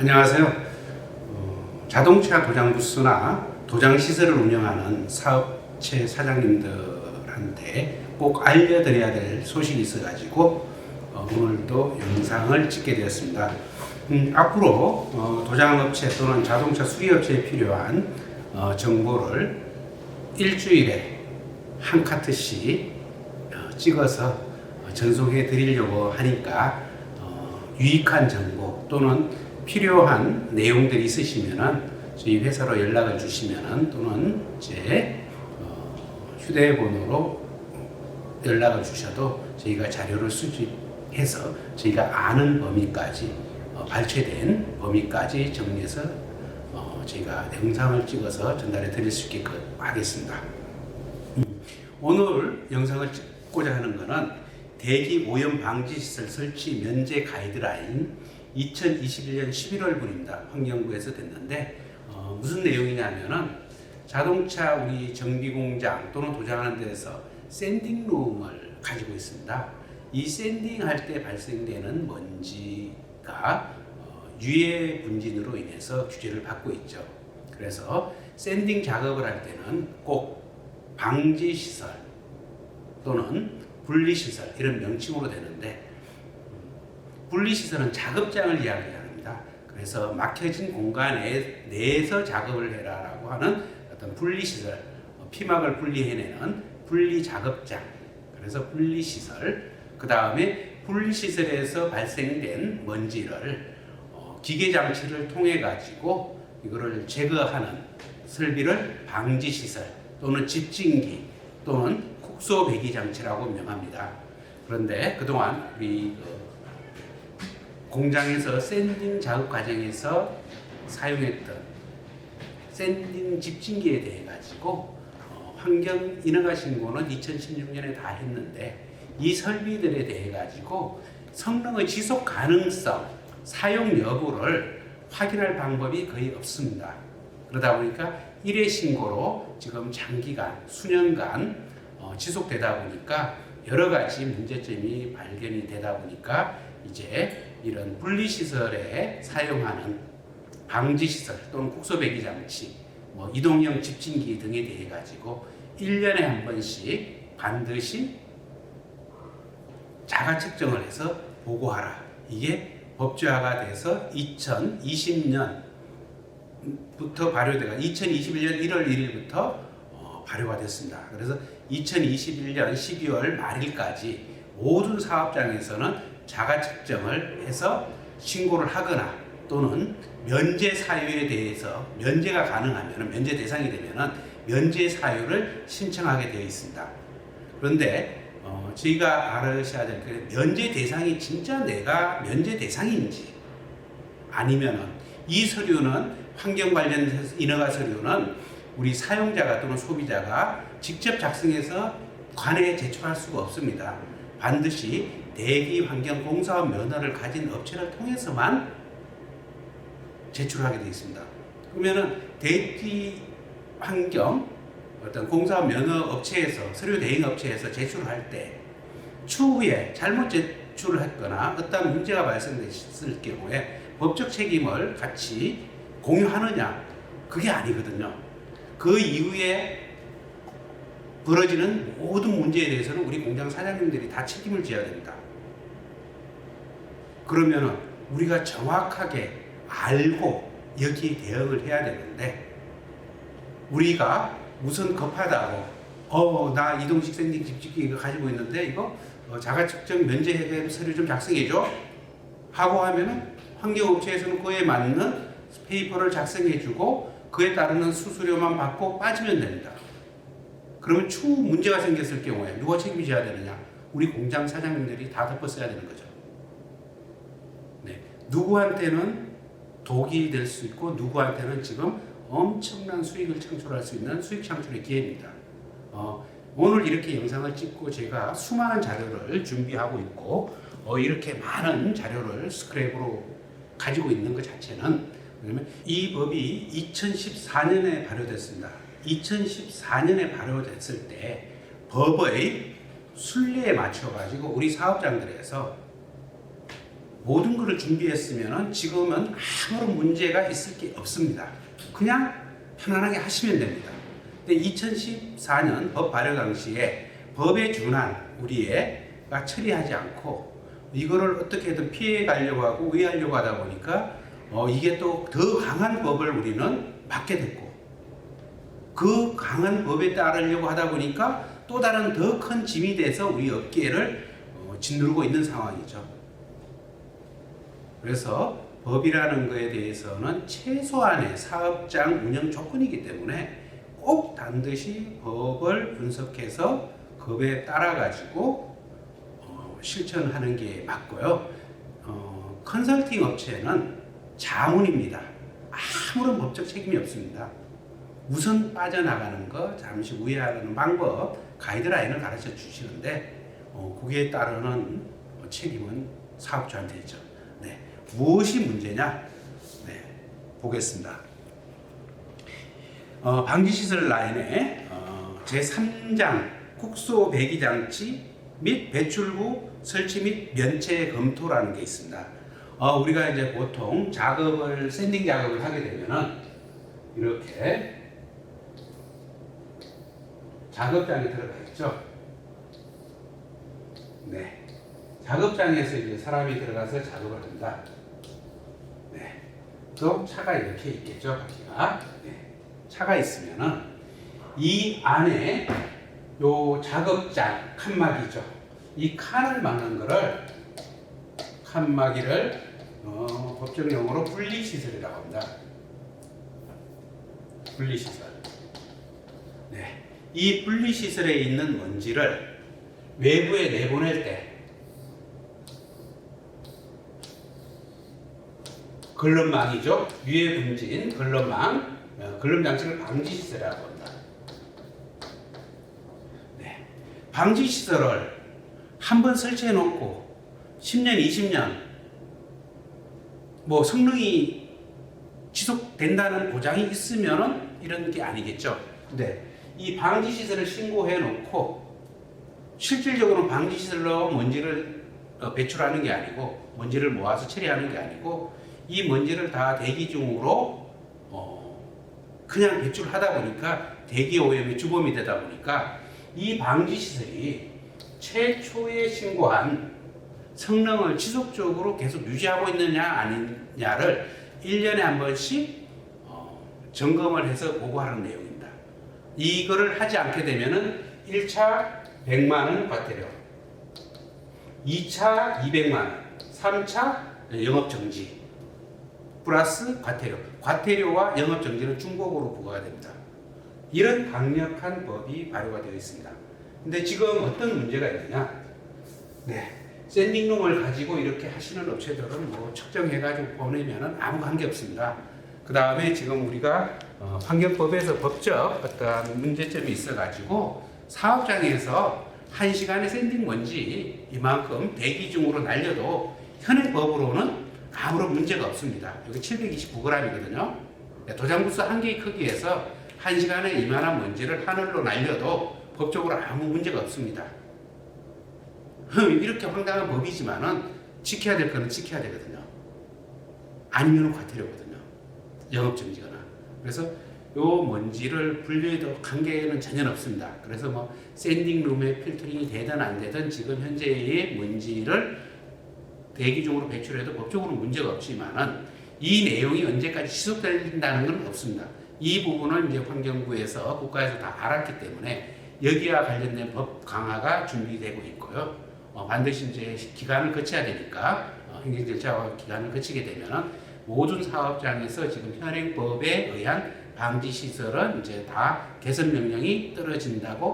안녕하세요. 어, 자동차 도장 부스나 도장 시설을 운영하는 사업체 사장님들한테 꼭 알려드려야 될 소식이 있어가지고 어, 오늘도 영상을 찍게 되었습니다. 음, 앞으로 어, 도장업체 또는 자동차 수리업체에 필요한 어, 정보를 일주일에 한 카트씩 어, 찍어서 어, 전송해 드리려고 하니까 어, 유익한 정보 또는 필요한 내용들이 있으시면은 저희 회사로 연락을 주시면은 또는 제 어, 휴대번호로 연락을 주셔도 저희가 자료를 수집해서 저희가 아는 범위까지 어, 발췌된 범위까지 정리해서 어, 저희가 영상을 찍어서 전달해 드릴 수 있게끔 하겠습니다. 오늘 영상을 찍고자 하는 것은 대기 오염 방지 시설 설치 면제 가이드라인 2021년 11월분입니다. 환경부에서 됐는데 어, 무슨 내용이냐면은 자동차 우리 정비 공장 또는 도장하는 데서 샌딩 룸을 가지고 있습니다. 이 샌딩 할 때 발생되는 먼지가 어, 유해 분진으로 인해서 규제를 받고 있죠. 그래서 샌딩 작업을 할 때는 꼭 방지 시설 또는 분리 시설 이런 명칭으로 되는데 분리 시설은 작업장을 이야기합니다. 그래서 막혀진 공간 내- 내에서 작업을 해라라고 하는 어떤 분리 시설, 어, 피막을 분리해내는 분리 작업장. 그래서 분리 시설. 그 다음에 분리 시설에서 발생된 먼지를 어, 기계 장치를 통해 가지고 이거를 제거하는 설비를 방지 시설 또는 집진기 또는 국소 배기 장치라고 명합니다. 그런데 그동안 우리 그 공장에서 샌딩 작업 과정에서 사용했던 샌딩 집진기에 대해 가지고 어, 환경 인허가 신고는 2016년에 다 했는데 이 설비들에 대해 가지고 성능의 지속 가능성, 사용 여부를 확인할 방법이 거의 없습니다. 그러다 보니까 일회 신고로 지금 장기간, 수년간 어, 지속되다 보니까 여러 가지 문제점이 발견이 되다 보니까 이제 이런 분리시설에 사용하는 방지시설 또는 국소배기 장치, 뭐 이동형 집진기 등에 대해 가지고 1년에 한 번씩 반드시 자가 측정을 해서 보고하라. 이게 법제화가 돼서 2020년 부터 발효되가 2021년 1월 1일부터 어, 발효가 됐습니다. 그래서 2021년 12월 말일까지 모든 사업장에서는 자가 측정을 해서 신고를 하거나 또는 면제 사유에 대해서 면제가 가능하면 면제 대상이 되면은 면제 사유를 신청하게 되어 있습니다. 그런데 어, 저희가 알으셔야 될 게 면제 대상이 진짜 내가 면제 대상인지 아니면은 이 서류는 환경 관련 인허가 서류는 우리 사용자가 또는 소비자가 직접 작성해서 관에 제출할 수가 없습니다. 반드시 대기 환경 공사업 면허를 가진 업체를 통해서만 제출하게 되어 있습니다. 그러면은 대기 환경 어떤 공사업 면허 업체에서 서류 대행 업체에서 제출할 때 추후에 잘못 제출을 했거나 어떤 문제가 발생됐을 경우에 법적 책임을 같이 공유하느냐 그게 아니거든요. 그 이후에 벌어지는 모든 문제에 대해서는 우리 공장 사장님들이 다 책임을 져야 됩니다. 그러면은 우리가 정확하게 알고 여기에 대응을 해야 되는데 우리가 우선 급하다고 어 나 이동식 샌딩 집집기 이거 가지고 있는데 이거 어, 자가 측정 면제 해결 서류 좀 작성해 줘 하고 하면은 환경업체에서는 그에 맞는 페이퍼를 작성해 주고 그에 따르는 수수료만 받고 빠지면 됩니다. 그러면 추후 문제가 생겼을 경우에 누가 책임져야 되느냐? 우리 공장 사장님들이 다 덮었어야 되는 거죠. 네. 누구한테는 독이 될 수 있고 누구한테는 지금 엄청난 수익을 창출할 수 있는 수익 창출의 기회입니다. 어, 오늘 이렇게 영상을 찍고 제가 수많은 자료를 준비하고 있고 어, 이렇게 많은 자료를 스크랩으로 가지고 있는 것 자체는 왜냐면 이 법이 2014년에 발효됐습니다. 2014년에 발효됐을 때 법의 순리에 맞춰 가지고 우리 사업장들에서 모든 것을 준비했으면 지금은 아무런 문제가 있을 게 없습니다. 그냥 편안하게 하시면 됩니다. 근데 2014년 법 발효 당시에 법에 준한 우리가 처리하지 않고 이거를 어떻게든 피해 가려고 하고 우회하려고 하다 보니까 어, 이게 또 더 강한 법을 우리는 받게 됐고 그 강한 법에 따르려고 하다 보니까 또 다른 더 큰 짐이 돼서 우리 업계를 어, 짓누르고 있는 상황이죠. 그래서 법이라는 것에 대해서는 최소한의 사업장 운영 조건이기 때문에 꼭 반드시 법을 분석해서 법에 따라 가지고 어, 실천하는 게 맞고요. 어, 컨설팅 업체는 자문입니다. 아무런 법적 책임이 없습니다. 우선 빠져나가는 거, 잠시 우회하는 방법, 가이드라인을 가르쳐 주시는데 어, 거기에 따르는 책임은 사업주한테 있죠. 네. 무엇이 문제냐? 네. 보겠습니다. 어, 방지시설 라인에 어, 제3장 국소 배기 장치 및 배출구 설치 및 면체 검토라는 게 있습니다. 어, 우리가 이제 보통 작업을 샌딩 작업을 하게 되면은 이렇게 작업장에 들어가 있죠. 네. 작업장에서 이제 사람이 들어가서 작업을 한다. 네. 또 차가 이렇게 있겠죠, 바퀴가. 네. 차가 있으면은 이 안에 요 작업장 칸막이죠. 이 칸을 막는 거를 칸막이를 어, 법적 용어로 분리시설이라고 합니다. 분리시설. 네. 이 분리시설에 있는 먼지를 외부에 내보낼 때 걸럼망이죠. 위에 분진 걸럼망, 어, 걸럼 장치를 방지 시설이라고 합니다. 네. 방지 시설을 한 번 설치해 놓고 10년, 20년 뭐 성능이 지속된다는 보장이 있으면은 이런 게 아니겠죠. 근데 이 방지 시설을 신고해 놓고 실질적으로 방지 시설로 먼지를 어, 배출하는 게 아니고 먼지를 모아서 처리하는 게 아니고 이 먼지를 다 대기 중으로 어 그냥 배출하다 보니까 대기 오염이 주범이 되다 보니까 이 방지 시설이 최초에 신고한 성능을 지속적으로 계속 유지하고 있느냐 아니냐를 1년에 한 번씩 어, 점검을 해서 보고하는 내용입니다. 이거를 하지 않게 되면은 1차 100만 원 과태료, 2차 200만 원, 3차 영업 정지 플러스 과태료. 과태료와 영업 정지는 중복으로 부과가 됩니다. 이런 강력한 법이 발효가 되어 있습니다. 근데 지금 어떤 문제가 있느냐? 네. 샌딩룸을 가지고 이렇게 하시는 업체들은 뭐 측정해가지고 보내면은 아무 관계 없습니다. 그 다음에 지금 우리가 어, 환경법에서 법적 어떠한 문제점이 있어가지고 사업장에서 한 시간에 샌딩 먼지 이만큼 대기 중으로 날려도 현행 법으로는 아무런 문제가 없습니다. 여기 729g이거든요. 도장부스 한 개의 크기에서 한 시간에 이만한 먼지를 하늘로 날려도 법적으로 아무 문제가 없습니다. 이렇게 황당한 법이지만은 지켜야 될 거는 지켜야 되거든요. 아니면 과태료거든요. 영업정지거나. 그래서 요 먼지를 분리해도 관계는 전혀 없습니다. 그래서 뭐 샌딩룸에 필터링이 되든 안 되든 지금 현재의 먼지를 대기 중으로 배출해도 법적으로 문제가 없지만은 이 내용이 언제까지 지속된다는 건 없습니다. 이 부분을 이제 환경부에서 국가에서 다 알았기 때문에 여기와 관련된 법 강화가 준비되고 있고요. 어, 반드시 이제 기간을 거쳐야 되니까 어, 행정 절차와 기간을 거치게 되면은 모든 사업장에서 지금 현행법에 의한 방지 시설은 이제 다 개선 명령이 떨어진다고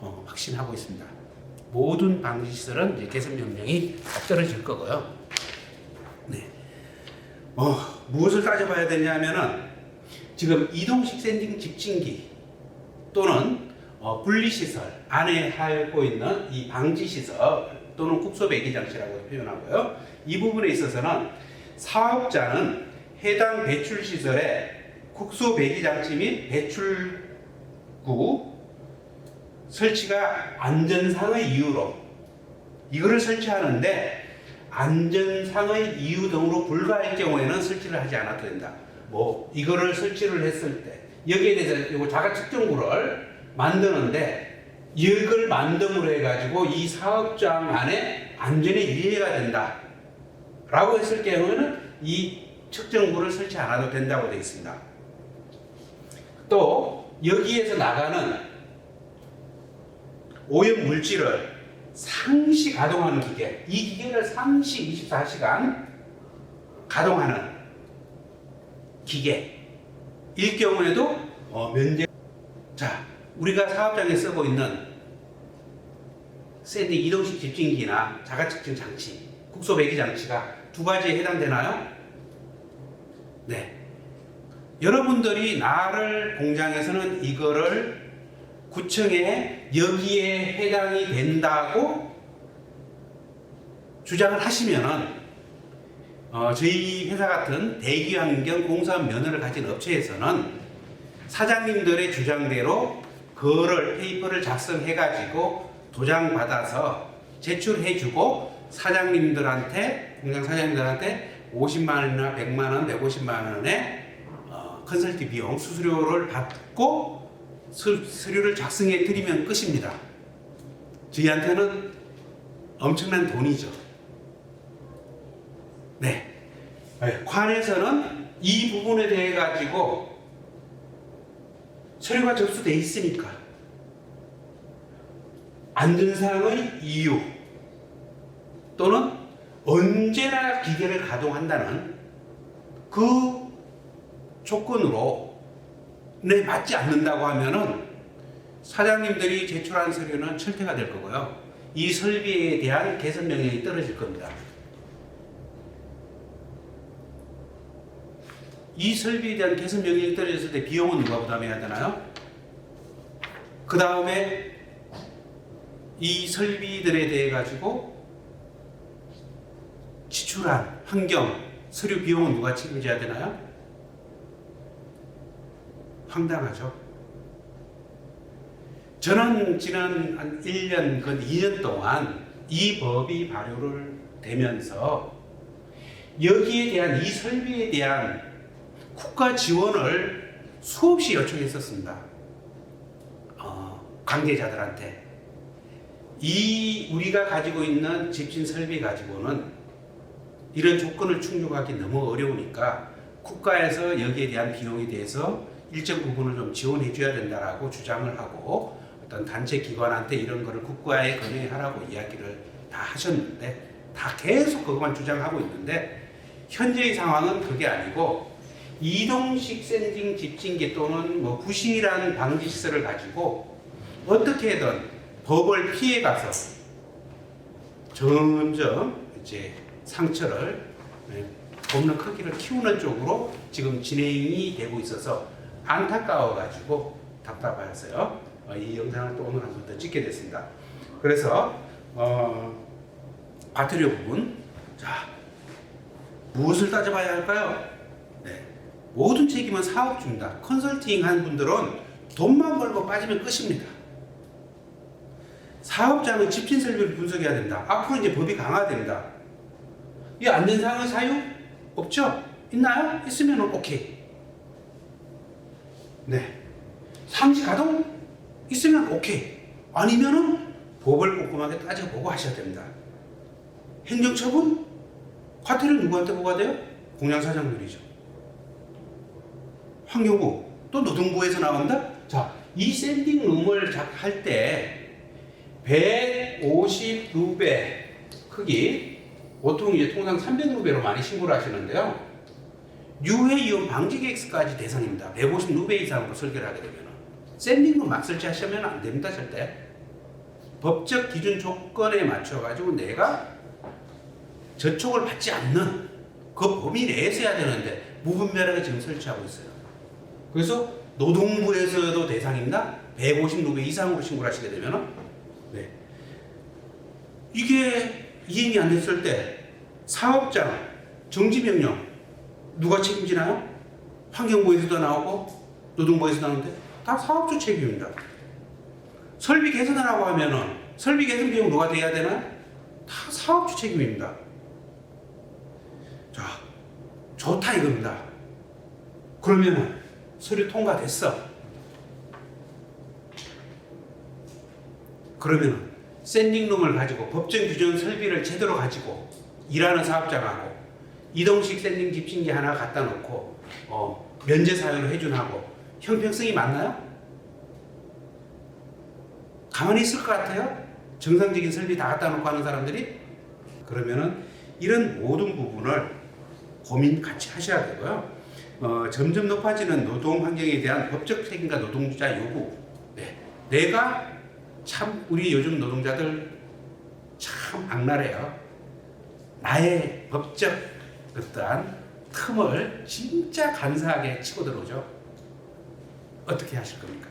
어, 확신하고 있습니다. 모든 방지 시설은 이제 개선 명령이 떨어질 거고요. 네. 어, 무엇을 따져봐야 되냐면은 지금 이동식 샌딩 집진기 또는 어, 분리시설 안에 하고 있는 이 방지시설 또는 국소 배기 장치라고 표현하고요. 이 부분에 있어서는 사업자는 해당 배출 시설에 국소 배기 장치 및 배출구 설치가 안전상의 이유로 이거를 설치하는데 안전상의 이유 등으로 불가할 경우에는 설치를 하지 않아도 된다. 뭐 이거를 설치를 했을 때 여기에 대해서 이거 자가 측정구를 만드는데 이걸 만듦으로 해가지고 이 사업장 안에 안전에 유해가 된다. 라고 했을 경우에는 이 측정구를 설치 안 해도 된다고 되어 있습니다. 또 여기에서 나가는 오염 물질을 상시 가동하는 기계, 이 기계를 상시 24시간 가동하는 기계, 일 경우에도 어, 면제. 자, 우리가 사업장에 쓰고 있는 샌딩 이동식 집진기나 자가 측정 장치, 국소 배기 장치가 두 가지에 해당되나요? 네. 여러분들이 나를 공장에서는 이거를 구청에 여기에 해당이 된다고 주장을 하시면은 어, 저희 회사 같은 대기환경 공사업 면허를 가진 업체에서는 사장님들의 주장대로 그거를 페이퍼를 작성해 가지고 도장 받아서 제출해 주고 사장님들한테 공장 사장님들한테 50만 원이나 100만 원, 150만 원의 어, 컨설팅 비용 수수료를 받고 수, 서류를 작성해 드리면 끝입니다. 저희한테는 엄청난 돈이죠. 네. 네, 관에서는 이 부분에 대해 가지고 서류가 접수돼 있으니까 안전상의 이유 또는 언제나 기계를 가동한다는 그 조건으로 내 맞지 않는다고 하면은 사장님들이 제출한 서류는 철퇴가 될 거고요. 이 설비에 대한 개선 명령이 떨어질 겁니다. 이 설비에 대한 개선 명령이 떨어졌을 때 비용은 누가 부담해야 되나요? 그 다음에 이 설비들에 대해 가지고 지출한 환경 서류 비용은 누가 책임져야 되나요? 황당하죠. 저는 지난 한 1년, 근 2년 동안 이 법이 발효를 되면서 여기에 대한 이 설비에 대한 국가 지원을 수없이 요청했었습니다. 어, 관계자들한테. 이 우리가 가지고 있는 집진 설비 가지고는 이런 조건을 충족하기 너무 어려우니까 국가에서 여기에 대한 비용에 대해서 일정 부분을 좀 지원해 줘야 된다라고 주장을 하고 어떤 단체 기관한테 이런 거를 국가에 건의하라고 이야기를 다 하셨는데 다 계속 그것만 주장하고 있는데 현재의 상황은 그게 아니고 이동식 샌딩 집진기 또는 뭐 부실한 방지 시설을 가지고 어떻게든 법을 피해 가서 점점 이제 상처를 네, 돕는 크기를 키우는 쪽으로 지금 진행이 되고 있어서 안타까워 가지고 답답해서요. 어, 이 영상을 또 오늘 한 번 더 찍게 됐습니다. 그래서 어, 바테리오 부분 자 무엇을 따져봐야 할까요? 네. 모든 책임은 사업주입니다. 컨설팅 한 분들은 돈만 벌고 빠지면 끝입니다. 사업자는 집진 설비를 분석해야 된다. 앞으로 이제 법이 강화됩니다. 이 안전상의 사유 없죠? 있나요? 있으면 오케이. 네. 상시 가동 있으면 오케이. 아니면은 법을 꼼꼼하게 따져보고 하셔야 됩니다. 행정처분? 과태료 누구한테 보고가 돼요? 공장사장들이죠. 환경부 또 노동부에서 나온다. 자, 이 샌딩 룸을 할 때 150 루베 크기 보통 이제 통상 300 루베로 많이 신고를 하시는데요. 유해 이온 방지 계획서까지 대상입니다. 150 루베 이상으로 설계를 하게 되면 샌딩 룸 막 설치하시면 안 됩니다, 절대. 법적 기준 조건에 맞춰 가지고 내가 저촉을 받지 않는 그 범위 내에서 해야 되는데 무분별하게 지금 설치하고 있어요. 그래서 노동부에서도 대상입니다. 150 루베 이상으로 신고를 하시게 되면 네. 이게 이행이 안 됐을 때 사업장 정지 명령 누가 책임지나요? 환경부에서도 나오고 노동부에서 나오는데 다 사업주 책임입니다. 설비 개선하라고 하면은 설비 개선 비용 누가 돼야 되나? 다 사업주 책임입니다. 좋다 이겁니다. 그러면은 서류 통과됐어. 그러면은 샌딩룸을 가지고 법정 규정 설비를 제대로 가지고 일하는 사업장하고 이동식 샌딩 집신기 하나 갖다 놓고 어, 면제 사유를 해준하고 형평성이 맞나요? 가만히 있을 것 같아요? 정상적인 설비 다 갖다 놓고 하는 사람들이? 그러면은 이런 모든 부분을 고민 같이 하셔야 되고요. 어, 점점 높아지는 노동 환경에 대한 법적 책임과 노동자 요구. 네. 내가 참 우리 요즘 노동자들 참 악랄해요. 나의 법적 어떠한 틈을 진짜 간사하게 치고 들어오죠. 어떻게 하실 겁니까?